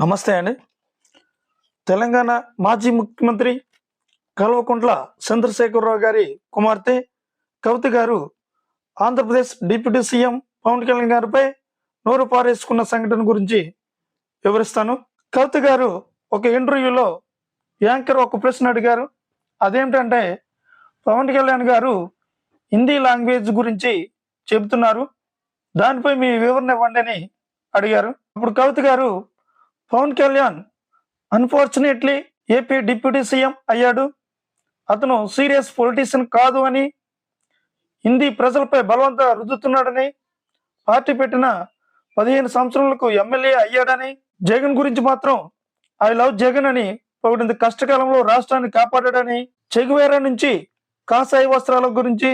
నమస్తే అండి. తెలంగాణ మాజీ ముఖ్యమంత్రి కల్వకుంట్ల చంద్రశేఖరరావు గారి కుమార్తె కవిత గారు ఆంధ్రప్రదేశ్ డిప్యూటీ సీఎం పవన్ కళ్యాణ్ గారిపై నోరు పారేసుకున్న సంఘటన గురించి వివరిస్తాను. కవిత గారు ఒక ఇంటర్వ్యూలో యాంకర్ ఒక ప్రశ్న అడిగారు. అదేమిటంటే పవన్ కళ్యాణ్ గారు హిందీ లాంగ్వేజ్ గురించి చెబుతున్నారు. దానిపై మీ వివరణ ఇవ్వండి అని అడిగారు. అప్పుడు కవిత గారు Pawan Kalyan unfortunately AP deputy CM అయ్యాడు. అతను సీరియస్ పొలిటీషియన్ కాదు అని హిందీ ప్రజలపై బలవంత రుద్దుతున్నాడని పార్టీ పెట్టిన పదిహేను సంవత్సరాలకు ఎమ్మెల్యే అయ్యాడని జగన్ గురించి మాత్రం ఐ లవ్ జగన్ అని ఒకటి కష్టకాలంలో రాష్ట్రాన్ని కాపాడాడని చెగువేరా నుంచి కాసాయి వస్త్రాల గురించి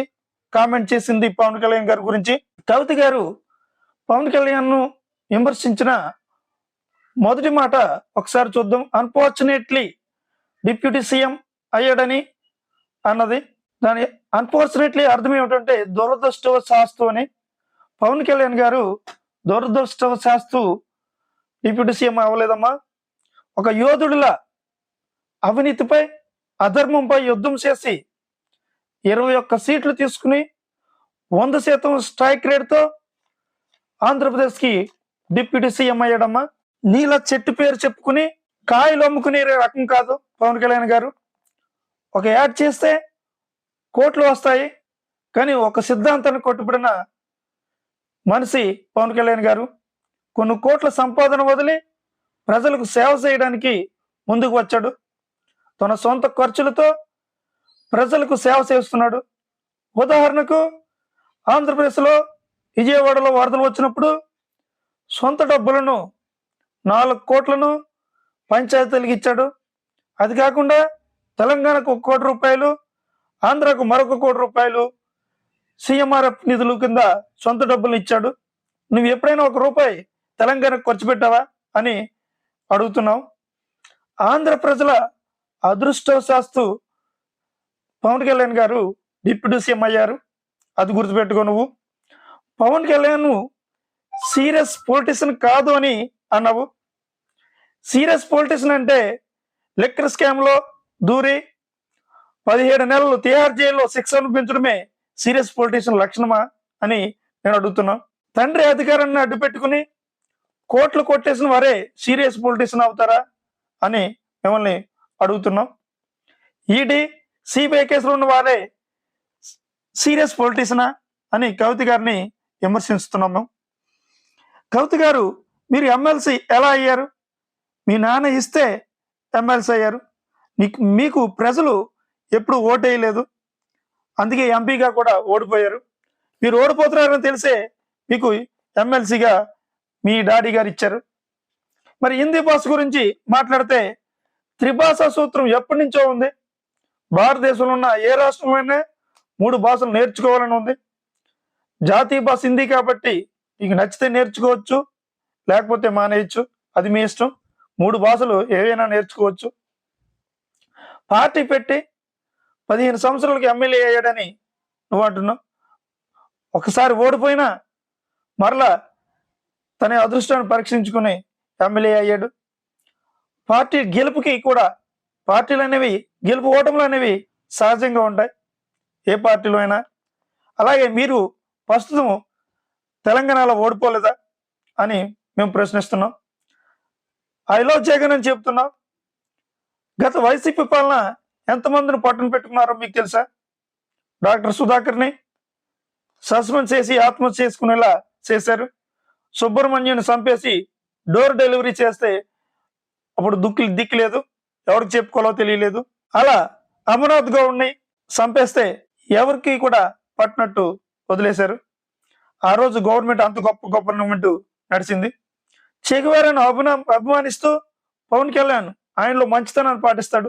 కామెంట్ చేసింది పవన్ కళ్యాణ్ గారి గురించి. కవిత గారు పవన్ కళ్యాణ్ను విమర్శించిన మొదటి మాట ఒకసారి చూద్దాం. అన్ఫార్చునేట్లీ డిప్యూటీ సీఎం అయ్యాడని అన్నది. దాని అన్ఫార్చునేట్లీ అర్థం ఏమిటంటే దురదృష్టవశాస్తు అని పవన్ కళ్యాణ్ గారు దురదృష్టవశాస్తు డిప్యూటీ సీఎం అవ్వలేదమ్మా. ఒక యోధుడిలా అవినీతిపై అధర్మంపై యుద్ధం చేసి ఇరవై ఒక్క సీట్లు తీసుకుని వంద శాతం స్ట్రైక్ రేట్తో ఆంధ్రప్రదేశ్కి డిప్యూటీ సీఎం అయ్యాడమ్మా. నీల చెట్టు పేరు చెప్పుకుని కాయలు అమ్ముకునే రకం కాదు పవన్ కళ్యాణ్ గారు. ఒక యాడ్ చేస్తే కోట్లు వస్తాయి కానీ ఒక సిద్ధాంతాన్ని కొట్టుబడిన మనిషి పవన్ కళ్యాణ్ గారు. కొన్ని కోట్ల సంపాదన వదిలి ప్రజలకు సేవ చేయడానికి ముందుకు వచ్చాడు. తన సొంత ఖర్చులతో ప్రజలకు సేవ చేస్తున్నాడు. ఉదాహరణకు ఆంధ్రప్రదేశ్లో విజయవాడలో వరదలు వచ్చినప్పుడు సొంత డబ్బులను నాలుగు కోట్లను పంచాయతీలకు ఇచ్చాడు. అది కాకుండా తెలంగాణకు ఒక కోటి రూపాయలు ఆంధ్రాకు మరొక కోటి రూపాయలు సీఎంఆర్ఎఫ్ నిధులు కింద సొంత డబ్బులు ఇచ్చాడు. నువ్వు ఎప్పుడైనా ఒక రూపాయి తెలంగాణకు ఖర్చు పెట్టావా అని అడుగుతున్నావు ఆంధ్ర ప్రజల అదృష్టవశాస్తు పవన్ కళ్యాణ్ గారు డిప్యూటీ సీఎం అయ్యారు. అది గుర్తుపెట్టుకో నువ్వు. పవన్ కళ్యాణ్ సీరియస్ పొలిటీషియన్ కాదు అని అన్నావు. సీరియస్ పొలిటిషియన్ అంటే లెక్కర్ స్కామ్లో దూరి పదిహేడు నెలలు తిహార్ జైల్లో శిక్ష అనిపించడమే సీరియస్ పొలిటిషియన్ లక్షణమా అని నేను అడుగుతున్నా. తండ్రి అధికారాన్ని అడ్డు పెట్టుకుని కోట్లు కొట్టేసిన వారే సీరియస్ పొలిటిషియన్ అవుతారా అని మిమ్మల్ని అడుగుతున్నాం. ఈడీ సిబిఐ కేసులో ఉన్న వారే సీరియస్ పొలిటీషియనా అని కవిత గారిని విమర్శిస్తున్నాము కవిత గారు మీరు ఎమ్మెల్సీ ఎలా అయ్యారు? మీ నాన్న ఇస్తే ఎమ్మెల్సీ అయ్యారు. నీకు మీకు ప్రజలు ఎప్పుడు ఓటేయలేదు. అందుకే ఎంపీగా కూడా ఓడిపోయారు. మీరు ఓడిపోతున్నారని తెలిసే మీకు ఎమ్మెల్సీగా మీ డాడీ గారు ఇచ్చారు. మరి హిందీ భాష గురించి మాట్లాడితే త్రిభాషా సూత్రం ఎప్పటి నుంచో ఉంది. భారతదేశంలో ఉన్న ఏ రాష్ట్రమైనా మూడు భాషలు నేర్చుకోవాలని ఉంది. జాతీయ భాష హిందీ కాబట్టి మీకు నచ్చితే నేర్చుకోవచ్చు లేకపోతే మానేయచ్చు. అది మీ ఇష్టం. మూడు భాషలు ఏవైనా నేర్చుకోవచ్చు. పార్టీ పెట్టి పదిహేను సంవత్సరాలకి ఎమ్మెల్యే అయ్యాడని నువ్వు అంటున్నావు. ఒకసారి ఓడిపోయినా మరలా తన అదృష్టాన్ని పరీక్షించుకుని ఎమ్మెల్యే అయ్యాడు. పార్టీ గెలుపుకి కూడా పార్టీలు అనేవి గెలుపు ఓటములు అనేవి సహజంగా ఉంటాయి. ఏ పార్టీలో అయినా. అలాగే మీరు ప్రస్తుతం తెలంగాణలో ఓడిపోలేదా అని మేము ప్రశ్నిస్తున్నాం. ఐ లవ్ జగన్ అని చెప్తున్నావు గత వైసీపీ పాలన ఎంతమందిని పట్టున పెట్టుకున్నారో మీకు తెలుసా? డాక్టర్ సుధాకర్ని సస్పెండ్ చేసి ఆత్మహత్య చేసుకునేలా చేశారు. సుబ్రహ్మణ్యుని చంపేసి డోర్ డెలివరీ చేస్తే అప్పుడు దుక్కి దిక్కు లేదు. ఎవరికి చెప్పుకోవాలో తెలియలేదు. అలా అమర్నాథ్ గౌడ్ని చంపేస్తే ఎవరికి కూడా పట్టినట్టు వదిలేశారు. ఆ రోజు గవర్నమెంట్ అంత గొప్ప గవర్నమెంట్ నడిచింది. చెగువారను అభినా అభిమానిస్తూ పవన్ కళ్యాణ్ ఆయనలో మంచితనాన్ని పాటిస్తాడు.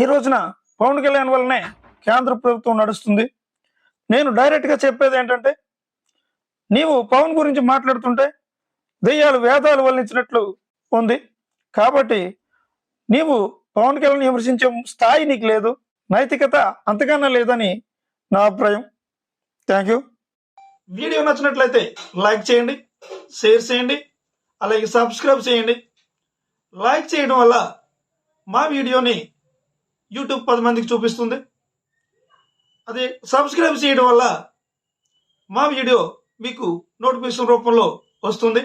ఈ రోజున పవన్ కళ్యాణ్ వల్లనే కేంద్ర ప్రభుత్వం నడుస్తుంది. నేను డైరెక్ట్గా చెప్పేది ఏంటంటే నీవు పవన్ గురించి మాట్లాడుతుంటే దెయ్యాలు వేదాలు వల్లించినట్లు ఉంది. కాబట్టి నీవు పవన్ కళ్యాణ్ విమర్శించే స్థాయి నీకు లేదు. నైతికత అంతకన్నా లేదని నా అభిప్రాయం. థ్యాంక్ యూ వీడియో నచ్చినట్లయితే లైక్ చేయండి షేర్ చేయండి. అలాగే సబ్స్క్రైబ్ చేయండి. లైక్ చేయడం వల్ల మా వీడియోని యూట్యూబ్ పది మందికి చూపిస్తుంది. అదే సబ్స్క్రైబ్ చేయడం వల్ల మా వీడియో మీకు నోటిఫికేషన్ రూపంలో వస్తుంది.